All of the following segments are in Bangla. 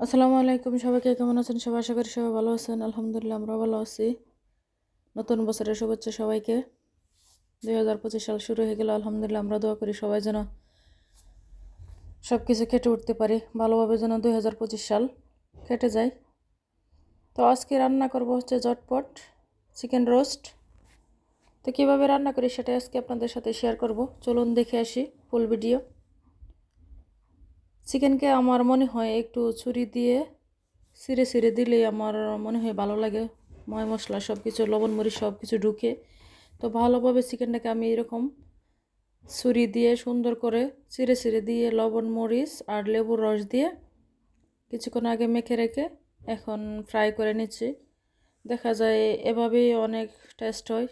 আসসালামু আলাইকুম সবাইকে, কেমন আছেন সবাই? আশা করি সবাই ভালো আছেন। আলহামদুলিল্লাহ আমরা ভালো আছি। নতুন বছরের শুভেচ্ছা সবাইকে। দুই হাজার পঁচিশ সাল শুরু হয়ে গেল, আলহামদুলিল্লাহ আমরা দোয়া করি সবাই যেন সব কিছু কেটে উঠতে পারি, ভালোভাবে যেন দুই হাজার পঁচিশ সাল কেটে যায়। তো আজকে রান্না করব হচ্ছে জটপট চিকেন রোস্ট। তো কীভাবে রান্না করি সেটা আজকে আপনাদের সাথে শেয়ার করব। চলুন দেখে আসি ফুল ভিডিও। চিকেনকে আমার মনে হয় একটু ছুরি দিয়ে ছিঁড়ে ছিঁড়ে দিলেই আমার মনে হয় ভালো লাগে। ময় মশলা সব কিছু লবণ মরিচ সব কিছু ঢুকে। তো ভালোভাবে চিকেনটাকে আমি এরকম ছুরি দিয়ে সুন্দর করে ছিঁড়ে ছিঁড়ে দিয়ে লবণ মরিচ আর লেবুর রস দিয়ে কিছুক্ষণ আগে মেখে রেখে এখন ফ্রাই করে নিচ্ছি। দেখা যায় এভাবেই অনেক টেস্ট হয়।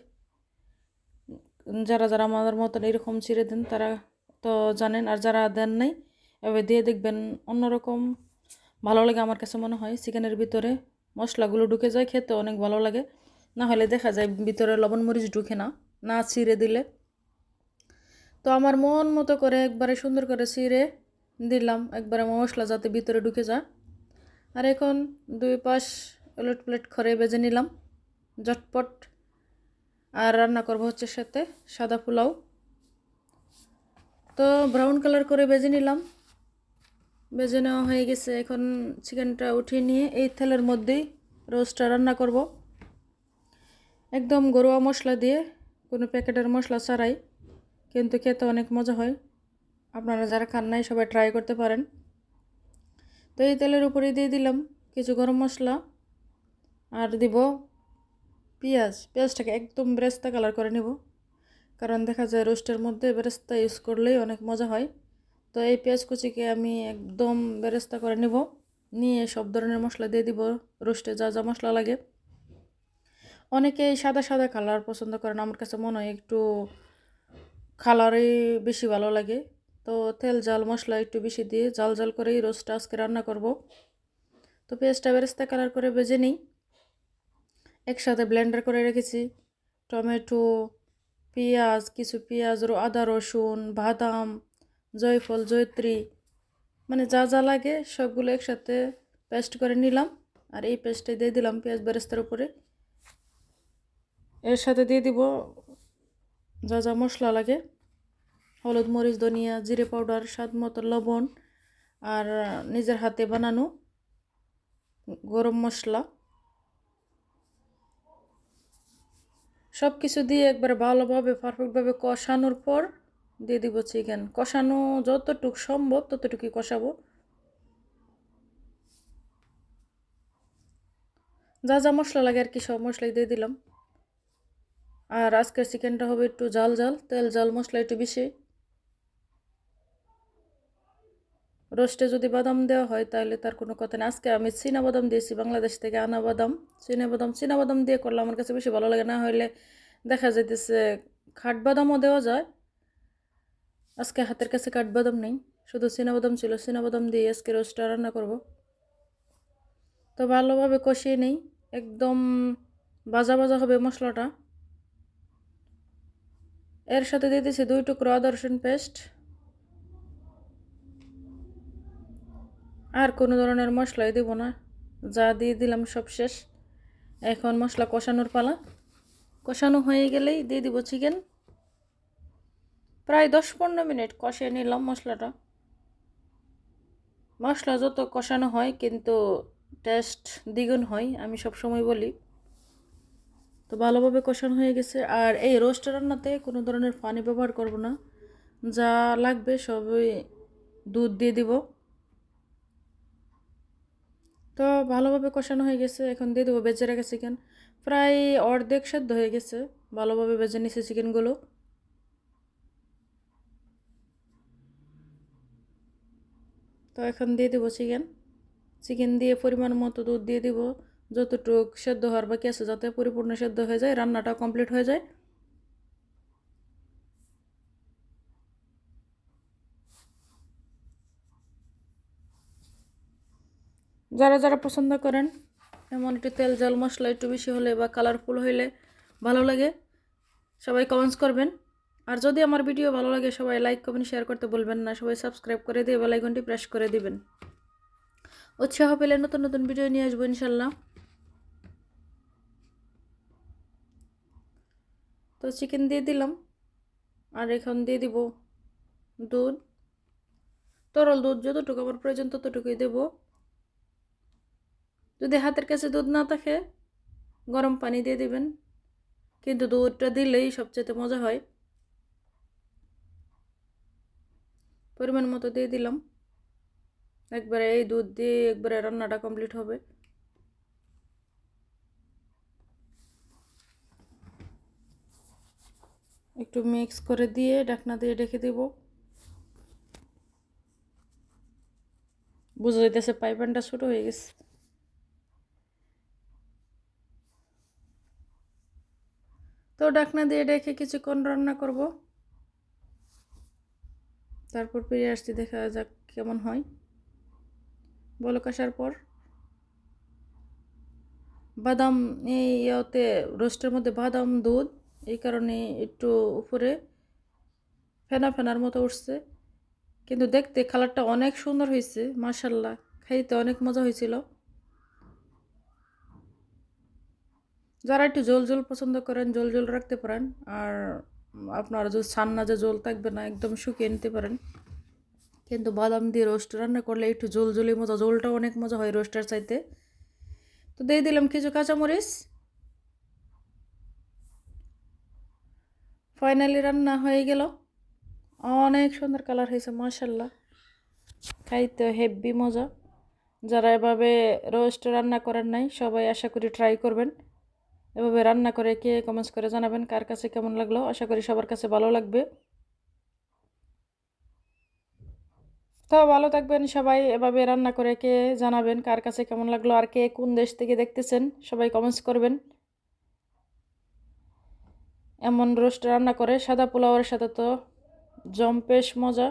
যারা যারা আমাদের মতন এরকম ছিঁড়ে দেন তারা তো জানেন, আর যারা দেন নাই এভাবে দিয়ে দেখবেন অন্যরকম ভালো লাগে আমার কাছে মনে হয়। চিকেনের ভিতরে মশলাগুলো ঢুকে যায়, খেতে অনেক ভালো লাগে। না হলে দেখা যায় ভিতরে লবণ মরিচ ঢুকে না না ছিঁড়ে দিলে। তো আমার মন মতো করে একবারে সুন্দর করে ছিঁড়ে দিলাম, একবারে মশলা যাতে ভিতরে ঢুকে যায়। আর এখন দুই পাশ উলট প্লেট করে বেজে নিলাম জটপট আর রান্না করব হচ্ছে সাথে সাদা পোলাও। তো ব্রাউন কালার করে বেজে নিলাম। বেজে নেওয়া হয়ে গেছে। এখন চিকেনটা উঠিয়ে নিয়ে এই তেলের মধ্যেই রোস্টটা রান্না করব। একদম গরুয়া মশলা দিয়ে, কোনো প্যাকেটের মশলা ছাড়াই, কিন্তু খেতে অনেক মজা হয়। আপনারা যারা খান নাই সবাই ট্রাই করতে পারেন। তো এই তেলের উপরে দিয়ে দিলাম কিছু গরম মশলা আর দিব পেঁয়াজ। পেঁয়াজটাকে একদম বেরেস্তা কালার করে নেব, কারণ দেখা যায় রোস্টের মধ্যে বেরেস্তা ইউজ করলেই অনেক মজা হয়। তো এই পেঁয়াজ কুচিকে আমি একদম বেরেস্তা করে নিব। নিয়ে সব ধরনের মশলা দিয়ে দিব। রোস্টে যা যা মশলা লাগে। অনেকেই সাদা সাদা কালার পছন্দ করেন। আমার কাছে মনে হয় একটু কালারই বেশি ভালো লাগে। তো তেল জাল মশলা একটু বেশি দিয়ে জাল জাল করেই রোস্টটা আজকে রান্না করব। তো পেঁয়াজটা বেরেস্তা কালার করে বেজে নিই। একসাথে ব্লেন্ডার করে রেখেছি। টমেটো, পেঁয়াজ, কিছু পেঁয়াজ, আদা, রসুন, বাদাম জয়ফল, জয়ত্রী মানে যা যা লাগে সবগুলো একসাথে পেস্ট করে নিলাম। আর এই পেস্টটা দিয়ে দিলাম পেঁয়াজ বেরেস্তার উপরে। এর সাথে দিয়ে দিব যা যা মশলা লাগে। হলুদ, মরিচ, ধনিয়া, জিরে পাউডার, স্বাদ মতো লবণ আর নিজের হাতে বানানো গরম মশলা। সব কিছু দিয়ে একবার ভালোভাবে পারফেক্টভাবে কষানোর পর দিয়ে দিব চিকেন কষানো যতটুকু সম্ভব, ততটুকুই কষাবো। যা যা মশলা লাগে আর কি, সব মশলাই দিয়ে দিলাম। আর আজকের চিকেনটা হবে একটু জাল জাল তেল জাল মশলা একটু বেশি। রোস্টে যদি বাদাম দেওয়া হয়, তাহলে তার কোনো কথা নেই। আজকে আমি চীনা বাদাম দিয়েছি, বাংলাদেশ থেকে আনা বাদাম। চীনা বাদাম চীনা বাদাম দিয়ে করলে আমার কাছে বেশি ভালো লাগে। না হলে দেখা যাইতেছে খাট বাদামও দেওয়া যায় আজকে হাতের কাছে কাঠবাদাম নেই, শুধু বাদাম ছিল। বাদাম দিয়ে আজকে রোস্টটা রান্না করব। তো ভালোভাবে কষিয়ে নেই, একদম বাজা বাজা হবে মশলাটা। এর সাথে দিয়ে দিয়েছি দুই টুকরো আদা রসুন পেস্ট। আর কোনো ধরনের মশলাই দেব না, যা দিয়ে দিলাম সব শেষ। এখন মশলা কষানোর পালা। কষানো হয়ে গেলেই দিয়ে দিব চিকেন। প্রায় দশ পনেরো মিনিট কষিয়ে নিলাম মশলাটা। মশলা যত কষানো হয় কিন্তু টেস্ট দ্বিগুণ হয়, আমি সব সময় বলি। তো ভালোভাবে কষানো হয়ে গেছে। আর এই রোস্ট রান্নাতে কোনো ধরনের পানি ব্যবহার করব না। যা লাগবে সবই দুধ দিয়ে দিব। তো ভালোভাবে কষানো হয়ে গেছে। এখন দিয়ে দেবো বেজে রেখে চিকেন প্রায় অর্ধেক সেদ্ধ হয়ে গেছে। ভালোভাবে বেজে নিছে চিকেনগুলো তো এখন দিয়ে দেবো চিকেন। চিকেন দিয়ে পরিমাণ মতো দুধ দিয়ে দিব। যতটুক সেদ্ধ হওয়ার বাকি আছে, যাতে পরিপূর্ণ সেদ্ধ হয়ে যায়, রান্নাটা কমপ্লিট হয়ে যায়। যারা যারা পছন্দ করেন, এমন একটু তেল জল মশলা একটু বেশি হলে বা কালারফুল হইলে ভালো লাগে। সবাই কমেন্টস করবেন। আর যদি আমার ভিডিও ভালো লাগে, সবাই লাইক কমেন্ট শেয়ার করতে বলবেন না। সবাই সাবস্ক্রাইব করে দিয়ে বেলাইকনটি প্রেস করে দিবেন। উৎসাহ পেলে নতুন নতুন ভিডিও নিয়ে আসব ইনশাল্লাহ। তো চিকেন দিয়ে দিলাম। আর এখন দিয়ে দিব দুধ। তরল দুধ যতটুকু আমার প্রয়োজন ততটুকুই দেব। যদি হাতের কাছে দুধ না থাকে, গরম পানি দিয়ে দিবেন। কিন্তু দুধটা দিলেই সবচেয়ে মজা হয়। পরিমাণ মতো দিয়ে দিলাম। একবারে এই দুধ দিয়ে একবারে রান্নাটা কমপ্লিট হবে। একটু মিক্স করে দিয়ে ঢাকনা দিয়ে রেখে দেব। বুঝা যাইতেছে পাইপানটা ছোটো হয়ে গেছে। তো ঢাকনা দিয়ে রেখে কিছুক্ষণ রান্না করব। তারপর ফিরে আসছি, দেখা যাক কেমন হয়। বলক আসার পর বাদাম এই ইয়েতে রোস্টের মধ্যে বাদাম, দুধ, এই কারণে একটু উপরে ফেনা ফেনার মতো উঠছে। কিন্তু দেখতে কালারটা অনেক সুন্দর হয়েছে মার্শাল্লাহ খাইতে অনেক মজা হয়েছিল। যারা একটু জল জল পছন্দ করেন, জল জল রাখতে পারেন, আর আপনারা যদি চান না যে জল থাকবে না, একদম শুকিয়ে নিতে পারেন। কিন্তু বাদাম দিয়ে রোস্ট রান্না করলে একটু জল জলি মজা জলটাও অনেক মজা হয় রোস্টার চাইতে। তো দিয়ে দিলাম কিছু কাঁচামরিচ। ফাইনালি রান্না হয়ে গেল। অনেক সুন্দর কালার হয়েছে মার্শাল্লাহ খাইতে হেভি মজা। যারা এভাবে রোস্ট রান্না করেন নাই, সবাই আশা করি ট্রাই করবেন। এভাবে রান্না করে কে কমেন্টস করে জানাবেন, কার কাছে কেমন লাগল? আশা করি সবার কাছে ভালো লাগবে। তো ভালো থাকবেন সবাই, এভাবে রান্না করে কে জানাবেন, কার কাছে কেমন লাগল, আর কে কোন দেশ থেকে দেখতেছেন, সবাই কমেন্টস করবেন। এমন রোস্ট রান্না করে, সাদা পোলাওয়ের সাথে তো জম্পেশ মজা।